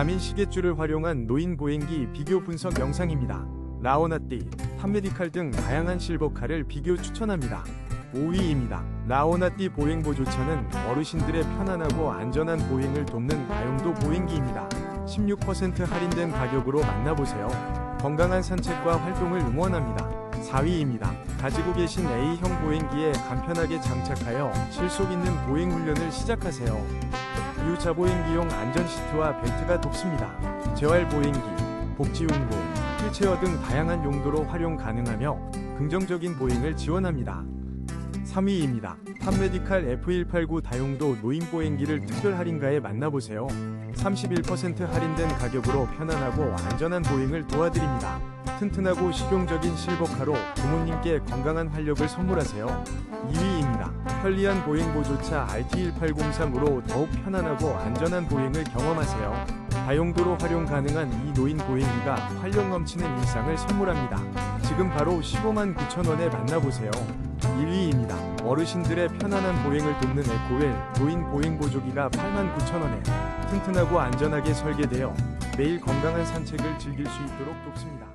가민 시계줄을 활용한 노인 보행기 비교 분석 영상입니다. 라오나띠, 탑메디칼 등 다양한 실버카를 비교 추천합니다. 5위입니다. 라오나띠 보행 보조차는 어르신들의 편안하고 안전한 보행을 돕는 다용도 보행기입니다. 16% 할인된 가격으로 만나보세요. 건강한 산책과 활동을 응원합니다. 4위입니다. 가지고 계신 A형 보행기에 간편하게 장착하여 실속 있는 보행 훈련을 시작하세요. 유자 보행기용 안전 시트와 벨트가 돕습니다. 재활 보행기, 복지 운동, 휠체어 등 다양한 용도로 활용 가능하며 긍정적인 보행을 지원합니다. 3위입니다. 탑메디칼 F189 다용도 노인 보행기를 특별 할인가에 만나보세요. 31% 할인된 가격으로 편안하고 안전한 보행을 도와드립니다. 튼튼하고 실용적인 실버카로 부모님께 건강한 활력을 선물하세요. 2위입니다. 편리한 보행 보조차 RT1803으로 더욱 편안하고 안전한 보행을 경험하세요. 다용도로 활용 가능한 이 노인 보행기가 활력 넘치는 일상을 선물합니다. 지금 바로 15만 9천 원에 만나보세요. 1위입니다. 어르신들의 편안한 보행을 돕는 에코웰 노인 보행 보조기가 8만 9천 원에 튼튼하고 안전하게 설계되어 매일 건강한 산책을 즐길 수 있도록 돕습니다.